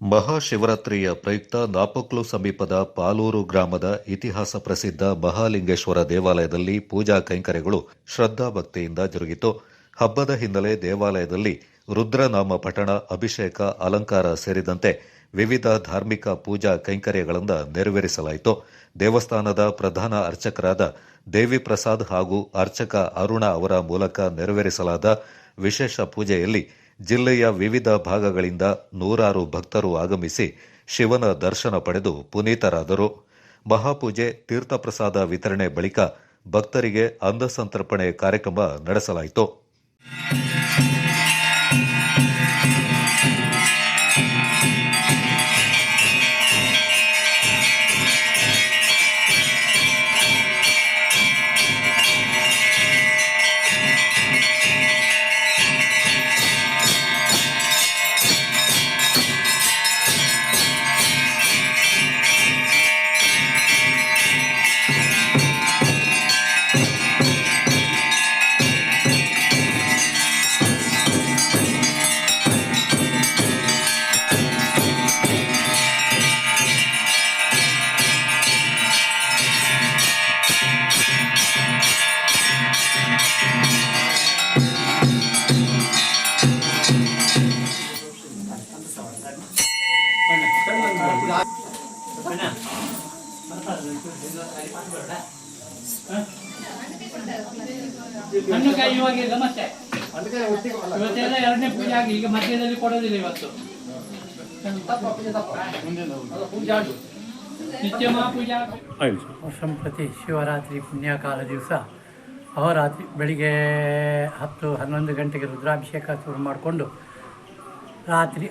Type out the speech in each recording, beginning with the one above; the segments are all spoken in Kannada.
ಮಹಾಶಿವರಾತ್ರಿಯ ಪ್ರಯುಕ್ತ ನಾಪಕ್ಲು ಸಮೀಪದ ಪಾಲೂರು ಗ್ರಾಮದ ಇತಿಹಾಸ ಪ್ರಸಿದ್ಧ ಮಹಾಲಿಂಗೇಶ್ವರ ದೇವಾಲಯದಲ್ಲಿ ಪೂಜಾ ಕೈಂಕರ್ಯಗಳು ಶ್ರದ್ಧಾಭಕ್ತಿಯಿಂದ ಜರುಗಿತು. ಹಬ್ಬದ ಹಿನ್ನೆಲೆ ದೇವಾಲಯದಲ್ಲಿ ರುದ್ರನಾಮ ಪಠಣ, ಅಭಿಷೇಕ, ಅಲಂಕಾರ ಸೇರಿದಂತೆ ವಿವಿಧ ಧಾರ್ಮಿಕ ಪೂಜಾ ಕೈಂಕರ್ಯಗಳಿಂದ ನೆರವೇರಿಸಲಾಯಿತು. ದೇವಸ್ಥಾನದ ಪ್ರಧಾನ ಅರ್ಚಕರಾದ ದೇವಿ ಪ್ರಸಾದ್ ಹಾಗೂ ಅರ್ಚಕ ಅರುಣ ಅವರ ಮೂಲಕ ನೆರವೇರಿಸಲಾದ ವಿಶೇಷ ಪೂಜೆಯಲ್ಲಿ ಜಿಲ್ಲೆಯ ವಿವಿಧ ಭಾಗಗಳಿಂದ ನೂರಾರು ಭಕ್ತರು ಆಗಮಿಸಿ ಶಿವನ ದರ್ಶನ ಪಡೆದು ಪುನೀತರಾದರು. ಮಹಾಪೂಜೆ, ತೀರ್ಥಪ್ರಸಾದ ವಿತರಣೆ ಬಳಿಕ ಭಕ್ತರಿಗೆ ಅಂದಸಂತರ್ಪಣೆ ಕಾರ್ಯಕ್ರಮ ನಡೆಸಲಾಯಿತು. ಹಣ್ಣುಕಾಯಿ ಇವಾಗ ಇಲ್ಲ ಮತ್ತೆ. ಇವತ್ತೆಲ್ಲ ಎರಡನೇ ಪೂಜೆ ಆಗಿ ಈಗ ಮಧ್ಯದಲ್ಲಿ ಕೊಡೋದಿಲ್ಲ ಇವತ್ತು. ಪೂಜೆ ಆಡು. ನಿತ್ಯ ಮಹಾಪೂಜೆ. ಸಂಪ್ರತಿ ಶಿವರಾತ್ರಿ ಪುಣ್ಯಕಾಲ ದಿವಸ. ಅವರಾತ್ರಿ ಬೆಳಿಗ್ಗೆ ಹತ್ತು ಹನ್ನೊಂದು ಗಂಟೆಗೆ ರುದ್ರಾಭಿಷೇಕ ಶುರು ಮಾಡಿಕೊಂಡು ರಾತ್ರಿ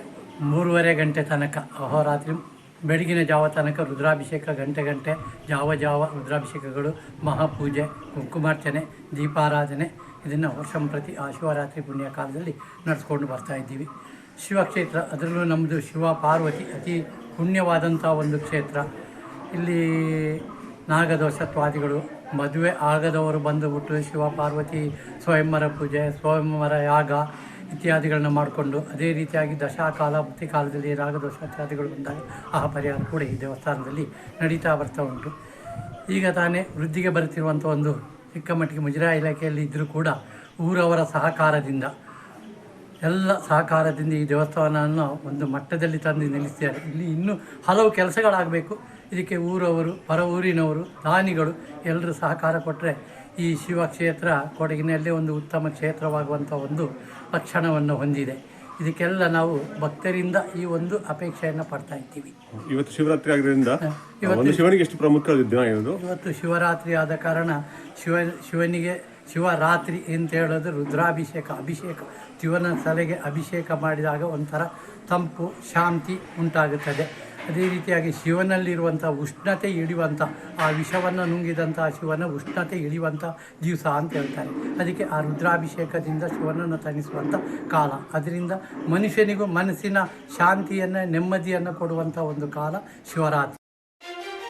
ಮೂರುವರೆ ಗಂಟೆ ತನಕ ಅಹೋರಾತ್ರಿ ಬೆಳಗಿನ ಜಾವ ತನಕ ರುದ್ರಾಭಿಷೇಕ, ಗಂಟೆ ಗಂಟೆ, ಜಾವ ಜಾವ ರುದ್ರಾಭಿಷೇಕಗಳು, ಮಹಾಪೂಜೆ, ಕುಂಕುಮಾರ್ಚನೆ, ದೀಪಾರಾಧನೆ, ಇದನ್ನು ವರ್ಷಂಪ್ರತಿ ಆ ಶಿವರಾತ್ರಿ ಪುಣ್ಯ ಕಾಲದಲ್ಲಿ ನಡೆಸ್ಕೊಂಡು ಬರ್ತಾ ಇದ್ದೀವಿ. ಶಿವಕ್ಷೇತ್ರ, ಅದರಲ್ಲೂ ನಮ್ಮದು ಶಿವ ಪಾರ್ವತಿ ಅತಿ ಪುಣ್ಯವಾದಂಥ ಒಂದು ಕ್ಷೇತ್ರ. ಇಲ್ಲಿ ನಾಗದೋಷತ್ವಾದಿಗಳು ಮದುವೆ ಆಗದವರು ಬಂದುಬಿಟ್ಟು ಶಿವ ಪಾರ್ವತಿ, ಸ್ವಯಂವರ ಪೂಜೆ, ಸ್ವಯಂವರ ಯಾಗ ಇತ್ಯಾದಿಗಳನ್ನ ಮಾಡಿಕೊಂಡು ಅದೇ ರೀತಿಯಾಗಿ ದಶಾಕಾಲ ಭಕ್ತಿ ಕಾಲದಲ್ಲಿ ರಾಗದೋಷ ಇತ್ಯಾದಿಗಳು ಬಂದಾಗ ಆ ಪರಿಹಾರ ಕೂಡ ಈ ದೇವಸ್ಥಾನದಲ್ಲಿ ನಡೀತಾ ಬರ್ತಾ ಉಂಟು. ಈಗ ತಾನೇ ವೃದ್ಧಿಗೆ ಬರುತ್ತಿರುವಂಥ ಒಂದು ಚಿಕ್ಕ ಮಟ್ಟಿಗೆ ಮುಜರಾಯಿ ಇಲಾಖೆಯಲ್ಲಿ ಇದ್ದರೂ ಕೂಡ ಊರವರ ಸಹಕಾರದಿಂದ, ಎಲ್ಲ ಸಹಕಾರದಿಂದ ಈ ದೇವಸ್ಥಾನವನ್ನು ಒಂದು ಮಟ್ಟದಲ್ಲಿ ತಂದು ನಿಲ್ಲಿಸಿದ್ದಾರೆ ಇಲ್ಲಿ ಇನ್ನೂ ಹಲವು ಕೆಲಸಗಳಾಗಬೇಕು. ಇದಕ್ಕೆ ಊರವರು ಪರ ಊರಿನವರು ದಾನಿಗಳು ಎಲ್ಲರೂ ಸಹಕಾರ ಕೊಟ್ಟರೆ ಈ ಶಿವಕ್ಷೇತ್ರ ಕೊಡಗಿನಲ್ಲೇ ಒಂದು ಉತ್ತಮ ಕ್ಷೇತ್ರವಾಗುವಂಥ ಒಂದು ಲಕ್ಷಣವನ್ನು ಹೊಂದಿದೆ. ಇದಕ್ಕೆಲ್ಲ ನಾವು ಭಕ್ತರಿಂದ ಈ ಒಂದು ಅಪೇಕ್ಷೆಯನ್ನು ಪಡ್ತಾ ಇದ್ದೀವಿ. ಇವತ್ತು ಶಿವರಾತ್ರಿ ಆಗಿರೋದ್ರಿಂದ ಇವತ್ತು- ಶಿವನಿಗೆ ಎಷ್ಟು ಪ್ರಮುಖ ದಿನ ಇವತ್ತು ಶಿವರಾತ್ರಿ ಆದ ಕಾರಣ ಶಿವ ಶಿವನಿಗೆ ಶಿವರಾತ್ರಿ ಅಂತ ಹೇಳೋದು ರುದ್ರಾಭಿಷೇಕ ಅಭಿಷೇಕ ಶಿವನ ತಲೆಗೆ ಅಭಿಷೇಕ ಮಾಡಿದಾಗ ಒಂಥರ ತಂಪು ಶಾಂತಿ ಉಂಟಾಗುತ್ತದೆ. ಅದೇ ರೀತಿಯಾಗಿ ಶಿವನಲ್ಲಿರುವಂಥ ಉಷ್ಣತೆ ಇಳಿಯುವಂಥ ಆ ವಿಷವನ್ನು ನುಂಗಿದಂಥ ಶಿವನ ಉಷ್ಣತೆ ಇಳಿಯುವಂಥ ದಿವಸ ಅಂತ ಹೇಳ್ತಾರೆ. ಅದಕ್ಕೆ ಆ ರುದ್ರಾಭಿಷೇಕದಿಂದ ಶಿವನನ್ನು ತಣಿಸುವಂಥ ಕಾಲ. ಅದರಿಂದ ಮನುಷ್ಯನಿಗೂ ಮನಸ್ಸಿನ ಶಾಂತಿಯನ್ನು, ನೆಮ್ಮದಿಯನ್ನು ಕೊಡುವಂಥ ಒಂದು ಕಾಲ ಶಿವರಾತ್ರಿ.